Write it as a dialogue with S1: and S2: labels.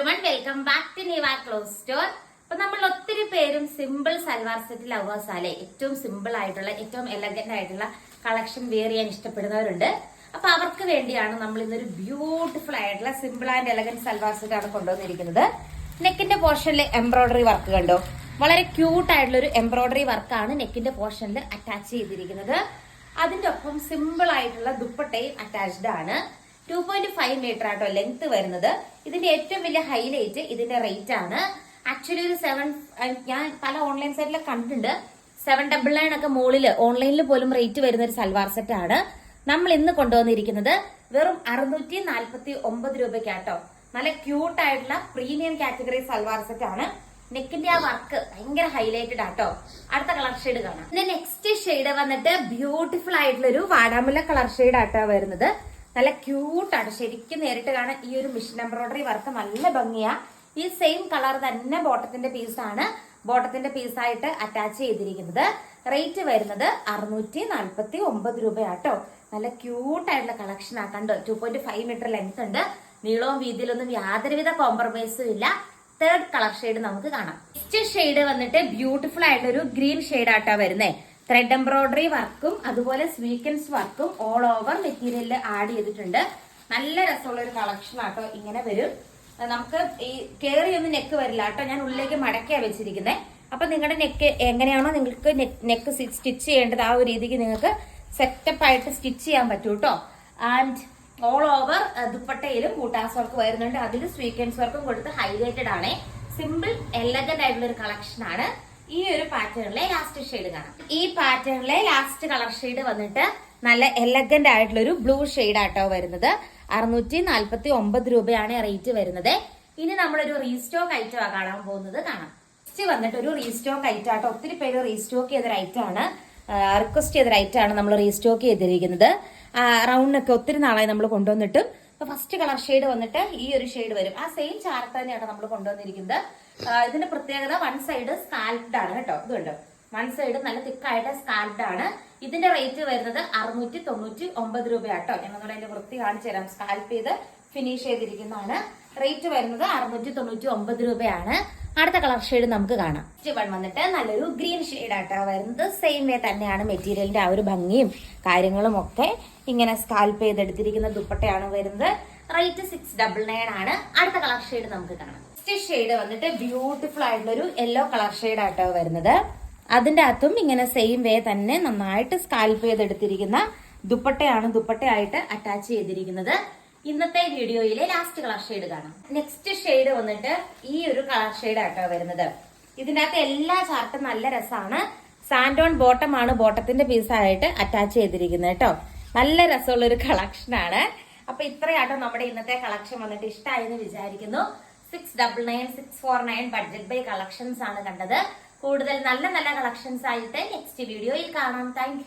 S1: Everyone welcome back to Niva close store അപ്പൊ നമ്മൾ ഒത്തിരി പേരും സിമ്പിൾ സൽവാർ സെറ്റ് ലവേഴ്സ് അല്ലെ ഏറ്റവും സിമ്പിൾ ആയിട്ടുള്ള ഏറ്റവും എലഗന്റ് ആയിട്ടുള്ള കളക്ഷൻ വെയർ ചെയ്യാൻ ഇഷ്ടപ്പെടുന്നവരുണ്ട്. അപ്പൊ അവർക്ക് വേണ്ടിയാണ് നമ്മൾ ഇന്നൊരു ബ്യൂട്ടിഫുൾ ആയിട്ടുള്ള simple and elegant salwar set ആണ് കൊണ്ടുവന്നിരിക്കുന്നത്. നെക്കിന്റെ പോർഷനിൽ എംബ്രോയിഡറി വർക്ക് കണ്ടോ? വളരെ ക്യൂട്ട് ആയിട്ടുള്ള ഒരു എംബ്രോയിഡറി വർക്കാണ് നെക്കിന്റെ പോർഷനിൽ അറ്റാച്ച് ചെയ്തിരിക്കുന്നത്. അതിന്റെ ഒപ്പം സിമ്പിൾ ആയിട്ടുള്ള ദുപ്പട്ടയും അറ്റാച്ച്ഡ് ആണ്. ടു പോയിന്റ് ഫൈവ് മീറ്റർ ആട്ടോ ലെങ്ത് വരുന്നത്. ഇതിന്റെ ഏറ്റവും വലിയ ഹൈലൈറ്റ് ഇതിന്റെ റേറ്റ് ആണ്. ആക്ച്വലി ഒരു സെവൻ ഞാൻ പല ഓൺലൈൻ സൈറ്റിലൊക്കെ കണ്ടിട്ടുണ്ട്. സെവൻ ഡബിൾ നയൻ ഒക്കെ മുകളിൽ ഓൺലൈനിൽ പോലും റേറ്റ് വരുന്ന ഒരു സൽവാർ സെറ്റ് ആണ്. നമ്മൾ ഇന്ന് കൊണ്ടുവന്നിരിക്കുന്നത് വെറും അറുന്നൂറ്റി നാൽപ്പത്തി ഒമ്പത് രൂപയ്ക്കാട്ടോ. നല്ല ക്യൂട്ട് ആയിട്ടുള്ള പ്രീമിയം കാറ്റഗറി സൽവാർ സെറ്റ് ആണ്. നെക്കിന്റെ ആ വർക്ക് ഭയങ്കര ഹൈലൈറ്റഡ് ആട്ടോ. അടുത്ത കളർ ഷെയ്ഡ് കാണാം. നെക്സ്റ്റ് ഷെയ്ഡ് വന്നിട്ട് ബ്യൂട്ടിഫുൾ ആയിട്ടുള്ള ഒരു വാടാമുല കളർ ഷെയ്ഡ് ആട്ടോ വരുന്നത്. നല്ല ക്യൂട്ടാണ് ശരിക്കും നേരിട്ട് കാണാൻ ഈ ഒരു മിഷൻ എംബ്രോയിഡറി വർക്ക് നല്ല ഭംഗിയാ. ഈ സെയിം കളർ തന്നെ ബോട്ടത്തിന്റെ പീസാണ് ബോട്ടത്തിന്റെ പീസായിട്ട് അറ്റാച്ച് ചെയ്തിരിക്കുന്നത്. റേറ്റ് വരുന്നത് അറുന്നൂറ്റി നാൽപ്പത്തി ഒമ്പത് രൂപയാട്ടോ നല്ല ക്യൂട്ടായിട്ടുള്ള collection ആക്കണ്ടോ two point five metre length ഉണ്ട്. നീളവും വീതിയിലൊന്നും യാതൊരുവിധ കോംപ്രമൈസും ഇല്ല. തേർഡ് കളർ ഷെയ്ഡ് നമുക്ക് കാണാം. നെക്സ്റ്റ് ഷെയ്ഡ് വന്നിട്ട് ബ്യൂട്ടിഫുൾ ആയിട്ടൊരു ഗ്രീൻ ഷെയ്ഡ് ആട്ടാ വരുന്നേ. ത്രെഡ് എംബ്രോയിഡറി വർക്കും അതുപോലെ സ്വീക്കൻസ് വർക്കും ഓൾ ഓവർ മെറ്റീരിയലിൽ ആഡ് ചെയ്തിട്ടുണ്ട്. നല്ല രസമുള്ള ഒരു കളക്ഷൻ ആട്ടോ ഇങ്ങനെ വരും. നമുക്ക് ഈ കയറി ഒന്ന് നെക്ക് വരില്ല കേട്ടോ. ഞാൻ ഉള്ളിലേക്ക് മടക്കിയാ വെച്ചിരിക്കുന്നത് അപ്പൊ നിങ്ങളുടെ നെക്ക് എങ്ങനെയാണോ നിങ്ങൾക്ക് നെക്ക് സ്റ്റിച്ച് ചെയ്യേണ്ടത് ആ ഒരു രീതിക്ക് നിങ്ങൾക്ക് സെറ്റപ്പ് ആയിട്ട് സ്റ്റിച്ച് ചെയ്യാൻ പറ്റൂ കേട്ടോ ആൻഡ് ഓൾ ഓവർ ദുപ്പട്ടയിലും കൂട്ടാസ് വർക്ക് വരുന്നുണ്ട്. അതിൽ സ്വീക്കൻസ് വർക്കും കൊടുത്ത് ഹൈലൈറ്റഡ് ആണ്. സിമ്പിൾ എലഗന്റ് ആയിട്ടുള്ള ഒരു കളക്ഷൻ ആണ്. ഈ ഒരു പാറ്റേണിലെ ലാസ്റ്റ് ഷെയ്ഡ് കാണാം. ഈ പാറ്റേണിലെ ലാസ്റ്റ് കളർ ഷെയ്ഡ് വന്നിട്ട് നല്ല എലഗന്റ് ആയിട്ടുള്ള ഒരു ബ്ലൂ ഷെയ്ഡ് ആട്ടോ വരുന്നത്. അറുന്നൂറ്റി നാൽപ്പത്തി ഒമ്പത് രൂപയാണ് റേറ്റ് വരുന്നത്. ഇനി നമ്മളൊരു റീസ്റ്റോക്ക് ഐറ്റം കാണാൻ പോകുന്നത് കാണാം. നെക്സ്റ്റ് വന്നിട്ട് ഒരു റീസ്റ്റോക്ക് ഐറ്റം ആട്ടോ. ഒത്തിരി പേര് റീസ്റ്റോക്ക് ചെയ്ത ഐറ്റം ആണ്. റിക്വസ്റ്റ് ചെയ്ത ഐറ്റം ആണ് നമ്മൾ റീസ്റ്റോക്ക് ചെയ്തിരിക്കുന്നത്. റൗണ്ടിനൊക്കെ ഒത്തിരി നാളായി നമ്മൾ കൊണ്ടുവന്നിട്ടും ഇപ്പൊ ഫസ്റ്റ് കളർ ഷെയ്ഡ് വന്നിട്ട് ഈ ഒരു ഷെയ്ഡ് വരും. ആ സെയിം ചാർട്ട് തന്നെയാണ് നമ്മൾ കൊണ്ടുവന്നിരിക്കുന്നത്. ഇതിന്റെ പ്രത്യേകത വൺ സൈഡ് സ്കാൽപ്ഡ് ആണ് കേട്ടോ. ഇത് കണ്ടോ? വൺ സൈഡ് നല്ല തിക്കായിട്ട് സ്കാൽപ്ഡ് ആണ്. ഇതിന്റെ റേറ്റ് വരുന്നത് അറുന്നൂറ്റി തൊണ്ണൂറ്റി ഒമ്പത് രൂപയാട്ടോ ഞങ്ങൾ അതിന്റെ വൃത്തി കാണിച്ചു തരാം. സ്കാൽപ്പ് ചെയ്ത് ഫിനിഷ് ചെയ്തിരിക്കുന്നതാണ്. റേറ്റ് വരുന്നത് അറുന്നൂറ്റി തൊണ്ണൂറ്റി ഒമ്പത് രൂപയാണ്. അടുത്ത കളർ ഷെയ്ഡ് നമുക്ക് കാണാം. വൺ വന്നിട്ട് നല്ലൊരു ഗ്രീൻ ഷെയ്ഡ് ആട്ടോ. വരുന്നത് സെയിം വേ തന്നെയാണ് മെറ്റീരിയലിന്റെ ആ ഒരു ഭംഗിയും കാര്യങ്ങളും ഒക്കെ. ഇങ്ങനെ സ്കാൽപ്പ് ചെയ്തെടുത്തിരിക്കുന്ന ദുപ്പട്ടയാണ് വരുന്നത്. റേറ്റ് സിക്സ് ഡബിൾ നയൻ ആണ്. അടുത്ത കളർ ഷെയ്ഡ് നമുക്ക് കാണാം. നെക്സ്റ്റ് ഷെയ്ഡ് വന്നിട്ട് ബ്യൂട്ടിഫുൾ ആയിട്ടുള്ള ഒരു യെല്ലോ കളർ ഷെയ്ഡ് ആട്ടോ വരുന്നത്. അതിന്റെ അകത്തും ഇങ്ങനെ സെയിം വേ തന്നെ നന്നായിട്ട് സ്കാൽപ്പ് ചെയ്തെടുത്തിരിക്കുന്ന ദുപ്പട്ടയാണ് ദുപ്പട്ടയായിട്ട് അറ്റാച്ച് ചെയ്തിരിക്കുന്നത്. ഇന്നത്തെ വീഡിയോയിലെ ലാസ്റ്റ് കളർ ഷെയ്ഡ് കാണാം. നെക്സ്റ്റ് ഷെയ്ഡ് വന്നിട്ട് ഈ ഒരു കളർ ഷെയ്ഡ് ആട്ടോ വരുന്നത്. ഇതിന്റെ അകത്ത് എല്ലാ ചാർട്ടും നല്ല രസമാണ് സാൻഡോൺ ബോട്ടം ആണ് ബോട്ടത്തിന്റെ പീസായിട്ട് അറ്റാച്ച് ചെയ്തിരിക്കുന്നത് കേട്ടോ നല്ല രസമുള്ള ഒരു കളക്ഷൻ ആണ്. അപ്പൊ ഇത്രയാട്ടോ നമ്മുടെ ഇന്നത്തെ കളക്ഷൻ വന്നിട്ട് ഇഷ്ടമായെന്ന് വിചാരിക്കുന്നു. Six double nine six four nine budget buy collections ആണ് കണ്ടത്. കൂടുതൽ നല്ല നല്ല കളക്ഷൻസ് ആയിട്ട് നെക്സ്റ്റ് വീഡിയോയിൽ കാണാം. താങ്ക്